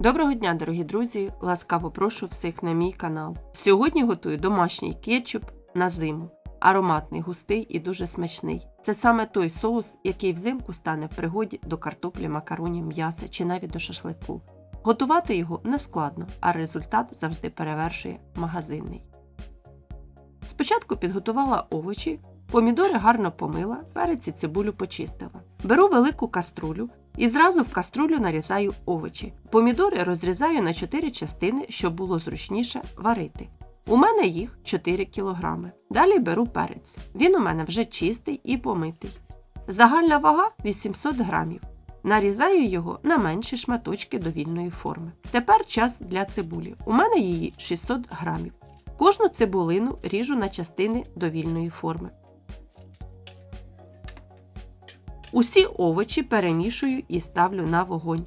Доброго дня, дорогі друзі! Ласкаво прошу всіх на мій канал. Сьогодні готую домашній кетчуп на зиму. Ароматний, густий і дуже смачний. Це саме той соус, який взимку стане в пригоді до картоплі, макаронів, м'яса чи навіть до шашлику. Готувати його не складно, а результат завжди перевершує магазинний. Спочатку підготувала овочі, помідори гарно помила, перець і цибулю почистила. Беру велику каструлю і зразу в каструлю нарізаю овочі. Помідори розрізаю на 4 частини, щоб було зручніше варити. У мене їх 4 кг. Далі беру перець. Він у мене вже чистий і помитий. Загальна вага 800 грамів. Нарізаю його на менші шматочки довільної форми. Тепер час для цибулі. У мене її 600 грамів. Кожну цибулину ріжу на частини довільної форми. Усі овочі перемішую і ставлю на вогонь.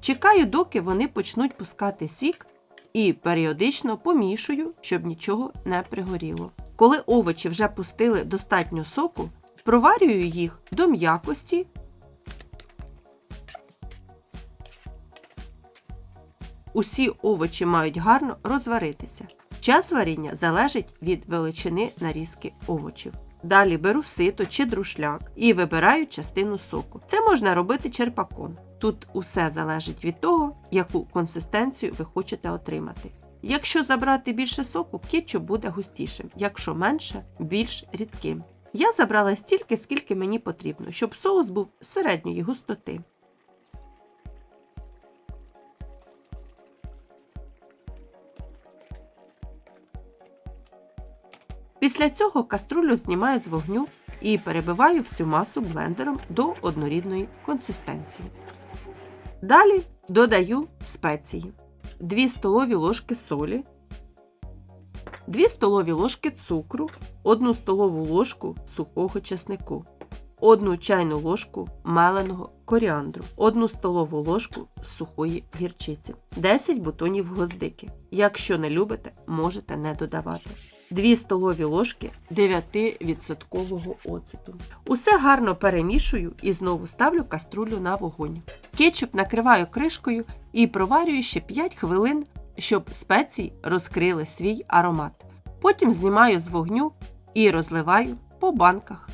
Чекаю, доки вони почнуть пускати сік, і періодично помішую, щоб нічого не пригоріло. Коли овочі вже пустили достатньо соку, проварюю їх до м'якості. Усі овочі мають гарно розваритися. Час варіння залежить від величини нарізки овочів. Далі беру сито чи друшляк і вибираю частину соку. Це можна робити черпаком. Тут усе залежить від того, яку консистенцію ви хочете отримати. Якщо забрати більше соку, кетчуп буде густішим, якщо менше більш рідким. Я забрала стільки, скільки мені потрібно, щоб соус був середньої густоти. Після цього каструлю знімаю з вогню і перебиваю всю масу блендером до однорідної консистенції. Далі додаю спеції: 2 столові ложки солі, 2 столові ложки цукру, 1 столову ложку сухого чеснику, 1 чайну ложку меленого коріандру, 1 столову ложку сухої гірчиці, 10 бутонів гвоздики. Якщо не любите, можете не додавати. 2 столові ложки 9% оцету. Усе гарно перемішую і знову ставлю каструлю на вогонь. Кетчуп накриваю кришкою і проварюю ще 5 хвилин, щоб спеції розкрили свій аромат. Потім знімаю з вогню і розливаю по банках.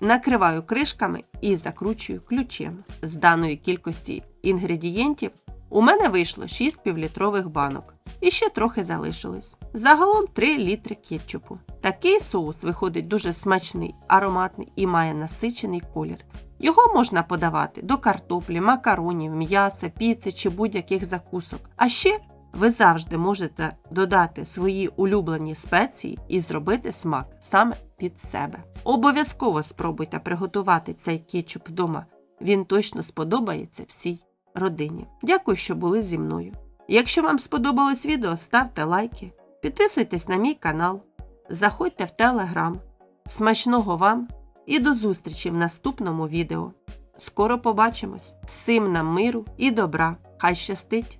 Накриваю кришками і закручую ключем. З даної кількості інгредієнтів у мене вийшло 6 півлітрових банок. І ще трохи залишилось. Загалом 3 літри кетчупу. Такий соус виходить дуже смачний, ароматний і має насичений колір. Його можна подавати до картоплі, макаронів, м'яса, піци чи будь-яких закусок. А ще ви завжди можете додати свої улюблені спеції і зробити смак саме під себе. Обов'язково спробуйте приготувати цей кетчуп вдома. Він точно сподобається всій родині. Дякую, що були зі мною. Якщо вам сподобалось відео, ставте лайки, підписуйтесь на мій канал, заходьте в телеграм. Смачного вам і до зустрічі в наступному відео. Скоро побачимось! Всім нам миру і добра! Хай щастить!